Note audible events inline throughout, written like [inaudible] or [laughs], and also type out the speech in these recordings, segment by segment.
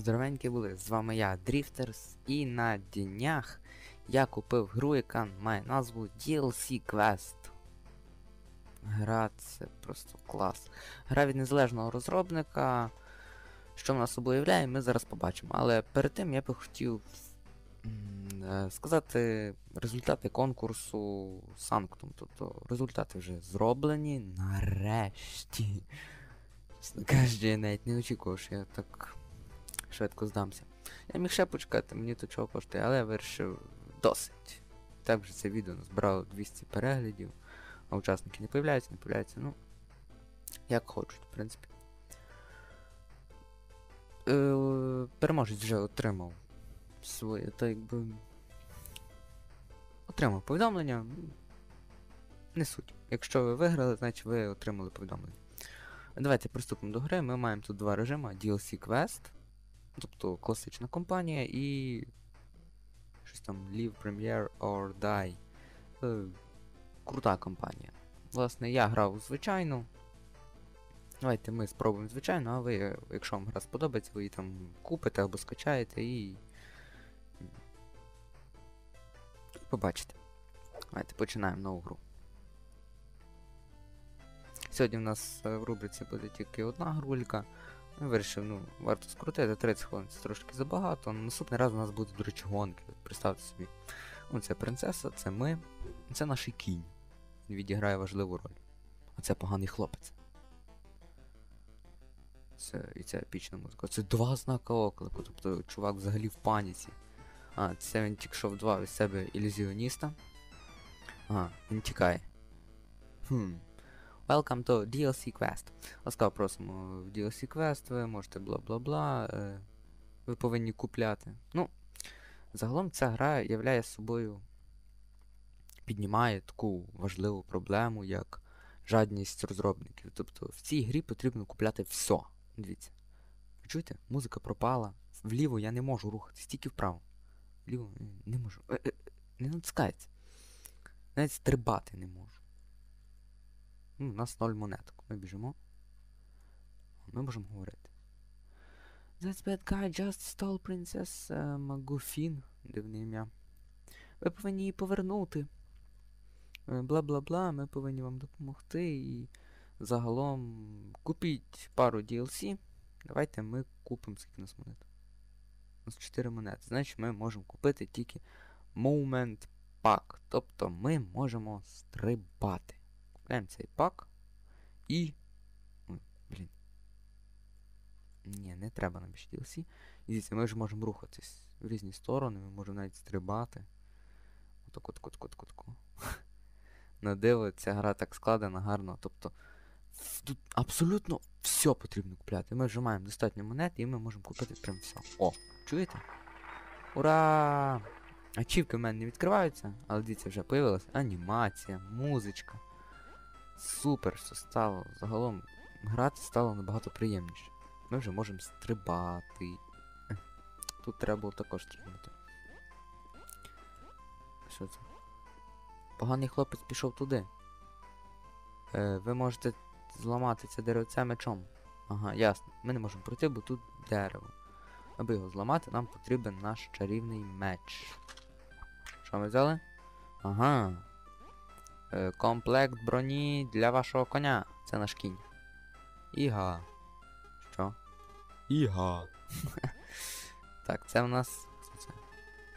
Здоровенькі були, з вами я, Дріфтерс, і на днях я купив гру, яка має назву DLC Quest. Гра це просто клас. Гра від незалежного розробника. Що вона собою являє, ми зараз побачимо. Але перед тим я би хотів е, сказати результати конкурсу Sanctum. Тобто результати вже зроблені нарешті. Чесно кажучи, я навіть не очікував, що я так швидко здамся. Я міг ще почекати, мені то чого коштує, але я вирішив досить. Так вже це відео збирало 200 переглядів, а учасники не появляються, не появляються, ну, як хочуть, в принципі. Е, переможець вже отримав своє, так якби. Отримав повідомлення. Не суть. Якщо ви виграли, значить ви отримали повідомлення. Давайте приступимо до гри. Ми маємо тут два режими: DLC Quest, тобто класична компанія, і. Щось там Live Premiere or Die. Е, крута компанія. Власне, я грав звичайну. Давайте ми спробуємо звичайно, а ви, якщо вам гра сподобається, ви її там купите або скачаєте і. Побачите. Давайте починаємо нову гру. Сьогодні в нас е, в рубриці буде тільки одна грулька. Я вирішив, ну, варто скрутити 30 хвилин, це трошки забагато. Наступний раз у нас буде, до речі, гонки. Представте собі. Ну, це принцеса, це ми, це наш кінь. Він відіграє важливу роль. А це поганий хлопець. Це і це епічна музика. Це два знака оклику, тобто чувак взагалі в паніці. А, це він тільки що вдвав із себе ілюзіоніста. Ага, він тікає. Хм. Welcome to DLC Quest. Ласкаво просимо в DLC Quest, ви можете бла-бла-бла. Е, ви повинні купляти. Ну, загалом ця гра являє собою. Піднімає таку важливу проблему, як жадність розробників. Тобто в цій грі потрібно купляти все. Дивіться. Ви чуєте? Музика пропала. Вліво я не можу рухатись, тільки вправо. Вліво е, не можу. Е, е, не натискається. Навіть стрибати не можу. Ну, у нас 0 монеток. Ми біжимо. Ми можемо говорити. That bad guy just stole princess uh, Magufin. Дивне ім'я. Ви повинні її повернути. Е, Бла-бла-бла, ми повинні вам допомогти і загалом купіть пару DLC. Давайте ми купимо скільки у нас монет. У нас 4 монети. Значить ми можемо купити тільки Moment Pack. Тобто ми можемо стрибати. Купляємо цей пак і. Блін. Ні, не треба нам більше DLC. І дивіться, ми ж можемо рухатись в різні сторони, ми можемо навіть стрибати. Отак от от от от На диво, ця гра так складена гарно. Тобто тут абсолютно все потрібно купляти. Ми вже маємо достатньо монет і ми можемо купити прям все. О, чуєте? Ура! Ачівки в мене не відкриваються, але дивіться, вже появилася анімація, музичка. Супер все стало. Загалом грати стало набагато приємніше. Ми вже можемо стрибати. Тут треба було також стрибнути. Що це? Поганий хлопець пішов туди. Е, ви можете зламати це деревце мечом. Ага, ясно. Ми не можемо пройти, бо тут дерево. Аби його зламати, нам потрібен наш чарівний меч. Що ми взяли? Ага. Е, комплект броні для вашого коня. Це наш кінь. Іга. Що? Іга. [laughs] так, це в нас. Це, це.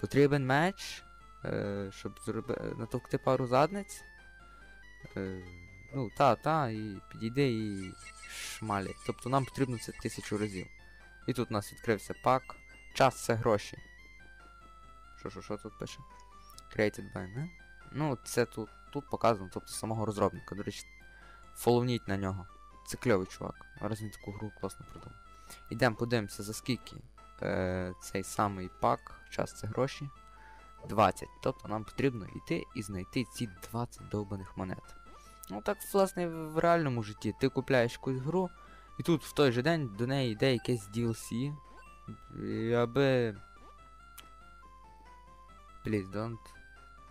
Потрібен меч. Е, щоб зроби... натовкти пару задниць. Е, ну, та, та, і підійди і шмалі. Тобто нам потрібно це тисячу разів. І тут у нас відкрився пак. Час це гроші. Що, що, що тут пише? Created by, не? Ну, це тут, тут показано, тобто самого розробника. До речі, фоловніть на нього. Це кльовий чувак. Раз він таку гру класно придумав. Ідемо подивимося, за скільки е, цей самий пак, час це гроші. 20. Тобто нам потрібно йти і знайти ці 20 довбаних монет. Ну так, власне, в реальному житті ти купляєш якусь гру, і тут в той же день до неї йде якесь DLC. Аби. Please don't.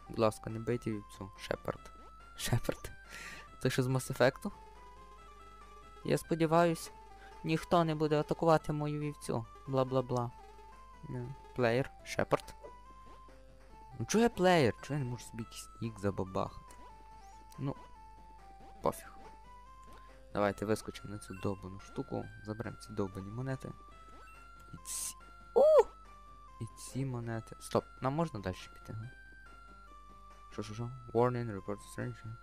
Будь ласка, не бийте вівцю. Шепард. Шепард. Це що з Mass Effect? Я сподіваюсь, ніхто не буде атакувати мою вівцю. Бла-бла-бла. Ну, Плеєр, Шепард. Ну чого я плеєр? Чого я не можу собі якийсь нік забабахати? Ну, пофіг. Давайте вискочимо на цю довбану штуку, заберемо ці довбані монети. І ці. У! І ці монети. Стоп, нам можна далі піти, га? Що, що, що? Warning, report stranger.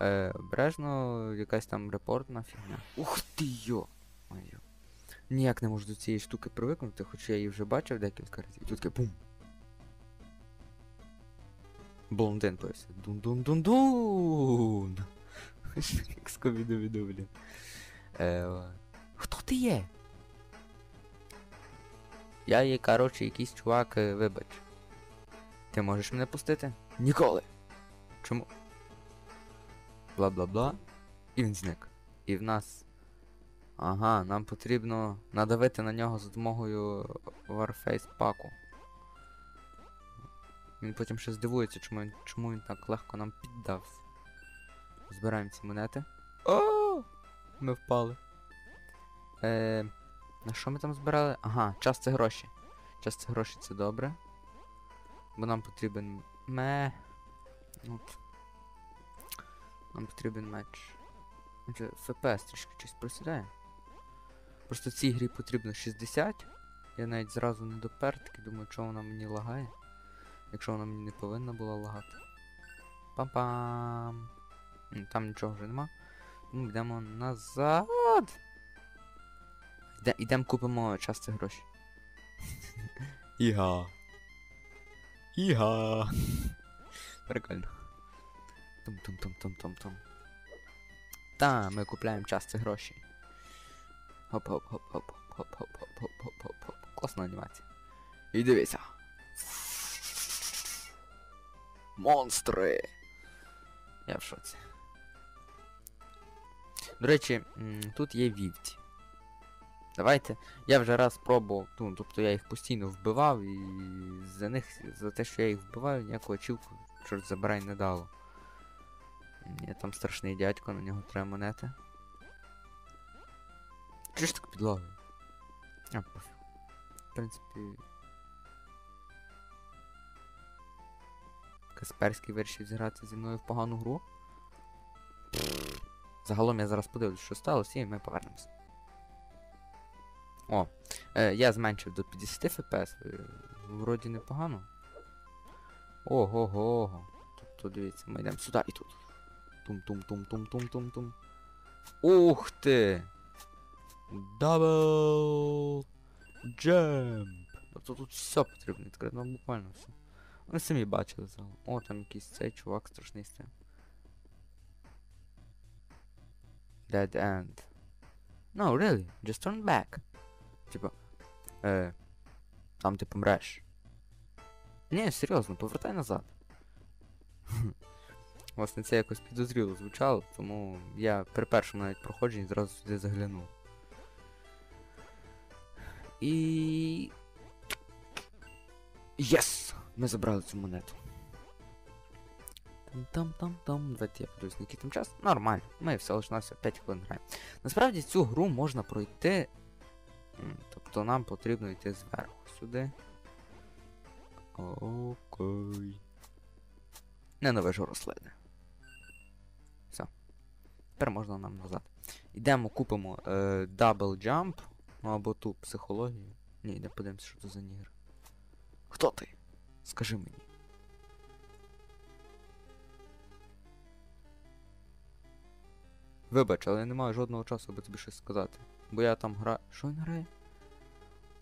Е, обережно, якась там репортна фігня. Ух ти йо! Моє. Ніяк не можу до цієї штуки привикнути, хоч я її вже бачив декілька разів. І тут таке бум. Блондин появився. Дун-дун-дун-дун! Як скобіду-віду, блін. Е, хто ти є? Я є, коротше, якийсь чувак, е, вибач. Ти можеш мене пустити? Ніколи! Чому? Бла-бла-бла. І він зник. І в нас. Ага, нам потрібно надавити на нього за допомогою Warface паку. Він потім ще здивується, чому він, чому він так легко нам піддався. Збираємо ці монети. О! Ми впали. Е, на що ми там збирали? Ага, час це гроші. Час це гроші це добре. Бо нам потрібен ме. От. Нам потрібен меч. Отже, ФПС трішки щось просідає. Просто цій грі потрібно 60. Я навіть зразу не допер, таки думаю, чого вона мені лагає. Якщо вона мені не повинна була лагати. Пам-пам. Там нічого вже нема. Тому йдемо назад. Йдемо купимо часто гроші. Іга. Іга. Прикольно. Тум-тум-тум-тум-тум-тум. Та, ми купляємо часто гроші. Хоп-хоп-хоп-хоп-хоп-хоп-хоп-хоп-хоп-хоп-хоп. Класна анімація. І дивися. Монстри! Я в шоці. До речі, тут є вівці. Давайте. Я вже раз пробував, ну, тобто я їх постійно вбивав і за них, за те, що я їх вбиваю, ніякого чілку, чорт забирай не дало. Є там страшний дядько, на нього треба монети. Чого ж так підлагою? А, пофіг. В принципі. Касперський вирішив зіграти зі мною в погану гру. Загалом я зараз подивлюсь, що сталося, і ми повернемося. О, е, я зменшив до 50 FPS, е, вроді непогано. Ого-го. Тобто дивіться, ми йдемо сюди і тут. Тум-тум-тум-тум-тум-тум-тум. Ух ти! Дабл джемп. Тобто тут все потрібно відкрити, ну буквально все. Ви самі бачили зал. О, там якийсь цей чувак страшний стоїть. Dead end. No, really, just turn back. Типа, е, там ти помреш. Ні, серйозно, повертай назад. [laughs] Власне, це якось підозріло звучало, тому я при першому навіть проходженні зразу сюди заглянув. І. Єс! Ми забрали цю монету. Там-там-там-там. Давайте я подивлюсь, який там час. Нормально. Ми все лише на все 5 хвилин граємо. Насправді цю гру можна пройти. Тобто нам потрібно йти зверху сюди. Окей. Ненавижу рослини. Все. Тепер можна нам назад. Йдемо, купимо е, Double Jump. Ну або ту психологію. Ні, не подивимося, що це за нігер. Хто ти? Скажи мені. Вибач, але я не маю жодного часу, аби тобі щось сказати. Бо я там гра. Що він грає?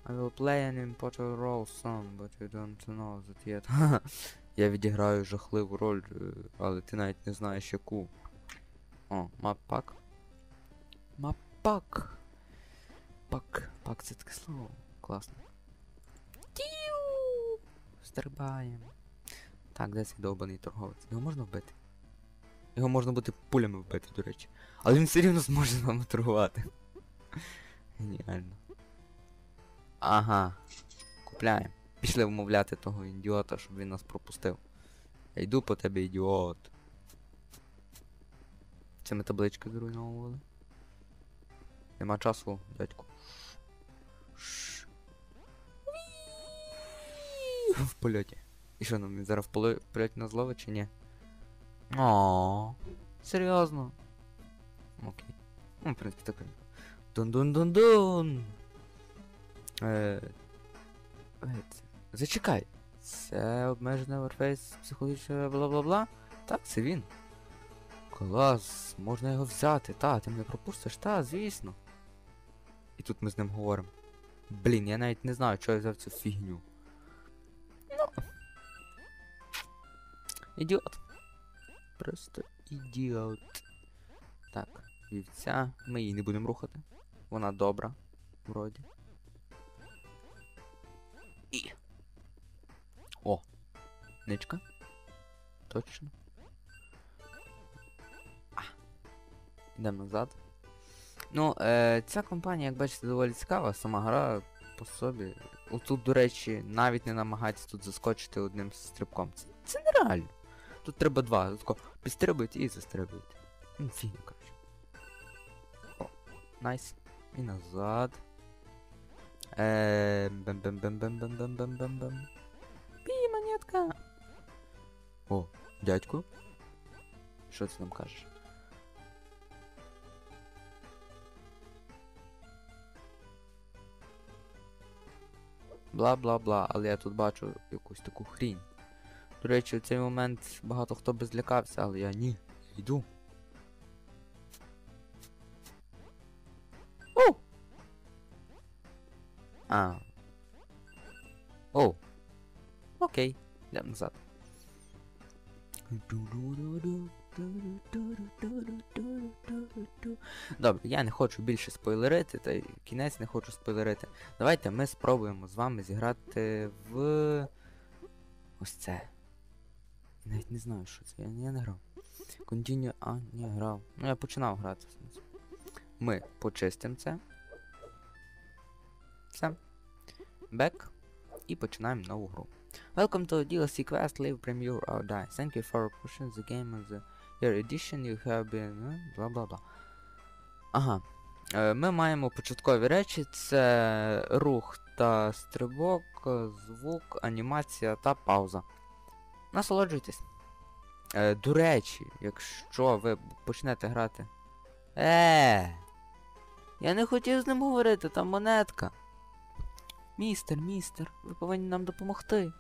I will play an important role son, but you don't know that yet. [laughs] Я відіграю жахливу роль, е, але ти навіть не знаєш яку. О, маппак. Маппак. Пак. Пак це таке слово. Класно. Тіу! Стрибаємо. Так, де цей довбаний торговець? Його можна вбити? Його можна буде пулями вбити, до речі. Але він все рівно зможе з вами торгувати. Геніально. Ага. Купляємо. Пішли вмовляти того ідіота, щоб він нас пропустив. Я йду по тебе, ідіот. Це ми таблички зруйновували. Нема часу, дядьку. Шш. в польоті. І що нам він зараз в польоті нас зловить чи ні? О, серйозно. Окей. Ну, в принципі, так. Дун-дун-дун-дун. Е, Зачекай. Це обмежений Warface психологічне бла-бла-бла. Так, це він. Клас, можна його взяти. Та, ти мене пропустиш, та, звісно. І тут ми з ним говоримо. Блін, я навіть не знаю, чого я взяв цю фігню. Ну. Ідіот. Просто ідіот. Так, вівця. Ми її не будемо рухати. Вона добра, вроді. І. О! Ничка. Точно. А. Йдемо назад. Ну, е, ця компанія, як бачите, доволі цікава, сама гра по собі. Отут, до речі, навіть не намагається тут заскочити одним стрибком. Це, це нереально. Тут треба два. Тако підстрибують і застрибують. Фігня, коротше. О, найс. І назад. Е, бем бем бем бем бем бем бем бем бем Пі, монетка. О, дядьку. Що ти нам кажеш? Бла-бла-бла, але я тут бачу якусь таку хрінь. До речі, в цей момент багато хто би злякався, але я ні. Йду. О! А. О. Окей, йдемо назад. Добре, я не хочу більше спойлерити, та й кінець не хочу спойлерити. Давайте ми спробуємо з вами зіграти в. Ось це. Я навіть не знаю, що це. Я, я не грав. Continue... А, не грав. Ну я починав грати. Ми почистимо це. Все. Back. І починаємо нову гру. Welcome to DLC quest Live Premiere or Die. Thank you for pushing the game on the your edition you have been... е, Бла бла бла. Ага. Е, Ми маємо початкові речі, це рух та стрибок, звук, анімація та пауза. Насолоджуйтесь. Е, до речі, якщо ви почнете грати. Е. Я не хотів з ним говорити, там монетка. Містер, містер, ви повинні нам допомогти.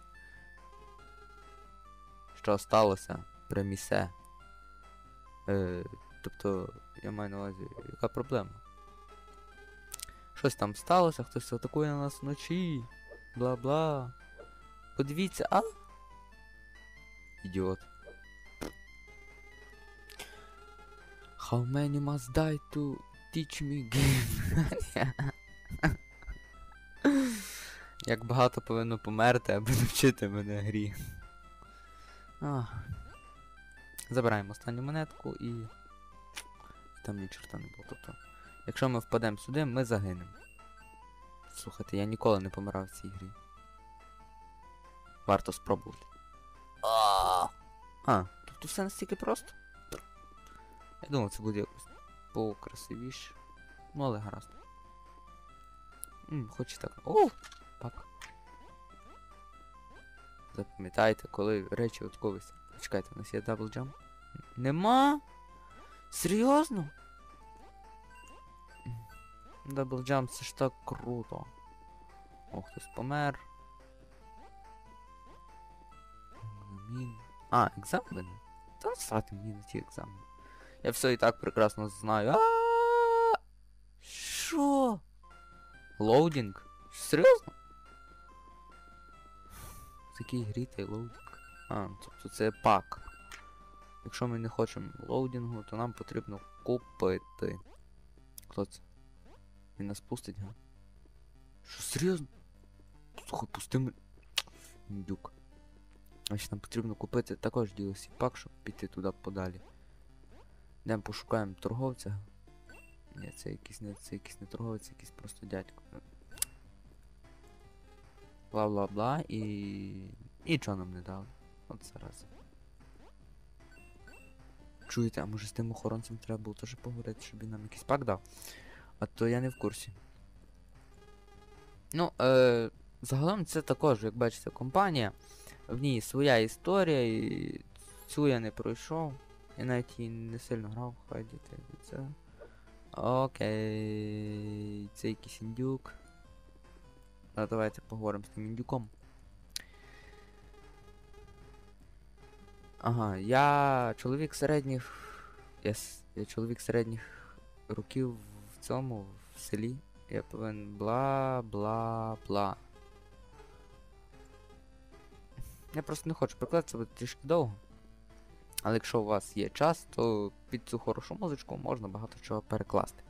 Що сталося? Примісе. Е, тобто, я маю на увазі, яка проблема? Щось там сталося, хтось атакує на нас вночі. Бла-бла. Подивіться, а? Ідіот. How many must die to teach me game? [laughs] Як багато повинно померти, аби навчити мене грі. Ах. Забираємо останню монетку і. Там ні чорта не було. Тобто, якщо ми впадемо сюди, ми загинемо. Слухайте, я ніколи не помирав в цій грі. Варто спробувати. А, тобто все настільки просто? Я думав, це буде якось покрасивіше. Ну, але гаразд. М, хоч і так. О! Пак. Запам'ятайте, коли речі от колись. Чекайте, у нас є дабл джамп? Нема? Серйозно? Дабл джамп це ж так круто. О, хтось помер. Екзамен. А, екзамен? Та срати мені на ті екзамени. Я все і так прекрасно знаю. А Що? Лоудінг? Серйозно? В такій грі та й лоудінг. А, тобто це пак. Якщо ми не хочемо лоудінгу, то нам потрібно купити. Хто це? Він нас пустить, га? Що, серйозно? Слухай, пусти мене. Індюк. Значить нам потрібно купити також DLC пак, щоб піти туди подалі. Йдемо пошукаємо торговця. Ні, це якийсь не це якийсь не торговець, якийсь просто дядько. Бла бла бла і. І чого нам не дали? От зараз. Чуєте, а може з тим охоронцем треба було теж поговорити, щоб він нам якийсь пак дав? А то я не в курсі. Ну, е, загалом це також, як бачите, компанія. В ній своя історія, і цю я не пройшов. Я навіть її не сильно грав, хай діти це. Окей. Це якийсь індюк. А давайте поговоримо з тим індюком. Ага, я чоловік середніх. Я, я чоловік середніх років в цьому, в селі. Я повинен бла Я просто не хочу прикладати, це буде трішки довго. Але якщо у вас є час, то під цю хорошу музичку можна багато чого перекласти.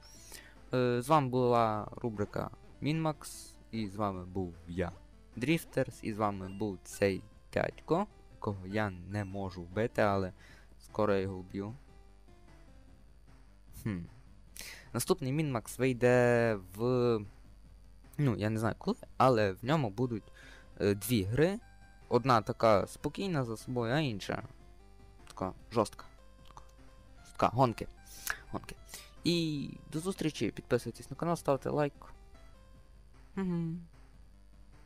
Е, з вами була рубрика Мінмакс, і з вами був я, Дріфтерс, і з вами був цей дядько, якого я не можу вбити, але скоро його вб'ю. Хм. Наступний Мінмакс вийде в. Ну, я не знаю коли, але в ньому будуть е, дві гри. Одна така спокійна за собою, а інша така жорстка. Така, гонки. Гонки. І до зустрічі, підписуйтесь на канал, ставте лайк.